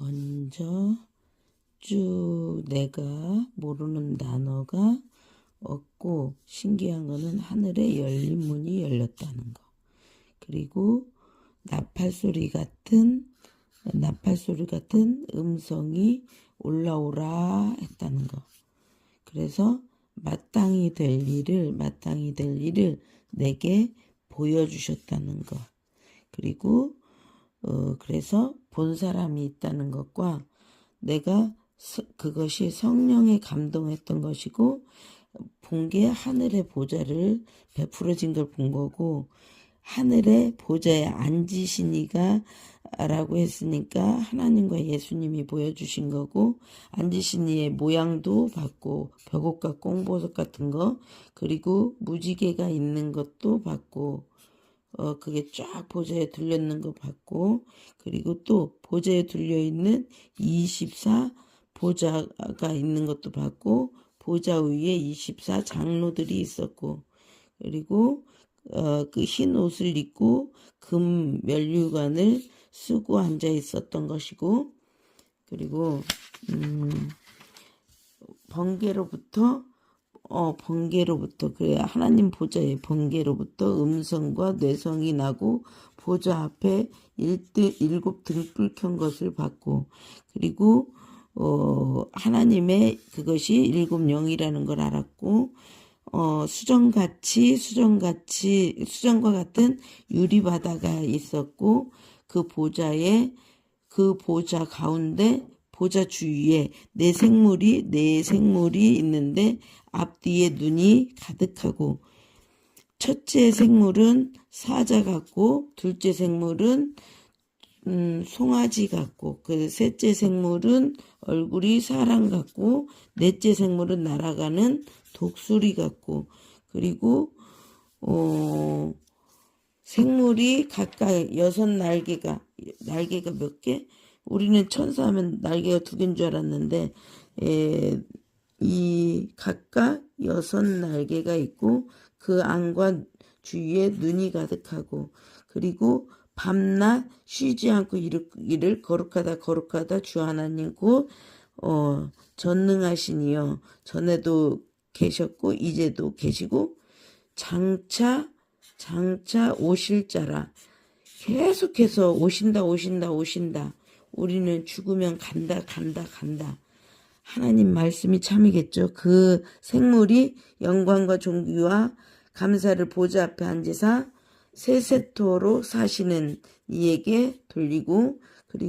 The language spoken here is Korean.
먼저 쭉 내가 모르는 단어가 없고 신기한 거는 하늘에 열린 문이 열렸다는 거. 그리고 나팔 소리 같은 나팔 소리 같은 음성이 올라오라 했다는 거. 그래서 마땅히 될 일을 마땅히 될 일을 내게 보여주셨다는 거. 그리고 어 그래서 본 사람이 있다는 것과 내가 서- 그것이 성령에 감동했던 것이고 본 게 하늘의 보좌를 베풀어진 걸 본 거고 하늘의 보좌에 앉으시니가 라고 했으니까 하나님과 예수님이 보여주신 거고 앉으신 이의 모양도 봤고 벽옥과 꽁보석 같은 거 그리고 무지개가 있는 것도 봤고 어 그게 쫙 보좌에 있는 거 봤고 그리고 또 보좌에 들려 있는 24 보좌가 있는 것도 봤고 보좌 위에 24 장로들이 있었고 그리고 어, 그 흰 옷을 입고 금 면류관을 쓰고 앉아 있었던 것이고 그리고 음, 번개로부터 어 번개로부터 그래 하나님 보좌의 번개로부터 음성과 뇌성이 나고 보좌 앞에 일등 일곱 등불 켠 것을 봤고 그리고 어 하나님의 그것이 일곱 영이라는 걸 알았고 어 수정같이 수정같이 수정과 같은 유리 바다가 있었고 그 보좌에 그 보좌 가운데 보좌 주위에 네 생물이 네 생물이 있는데 앞뒤에 눈이 가득하고 첫째 생물은 사자 같고 둘째 생물은 음, 송아지 같고 그 셋째 생물은 얼굴이 사람 같고 넷째 생물은 날아가는 독수리 같고 그리고 어 생물이 각각 여섯 날개가 날개가 몇 개? 우리는 천사하면 날개가 두 개인 줄 알았는데 에, 이 각각 여섯 날개가 있고 그 안과 주위에 눈이 가득하고 그리고 밤낮 쉬지 않고 이를 거룩하다 거룩하다 주 하나님 곧 어, 전능하시니요. 전에도 계셨고 이제도 계시고 장차 장차 오실 자라. 계속해서 오신다 오신다 오신다 우리는 죽으면 간다 간다 간다 하나님 말씀이 참이겠죠. 그 생물이 영광과 존귀와 감사를 보좌 앞에 앉으사 세세토로 사시는 이에게 돌리고 그리고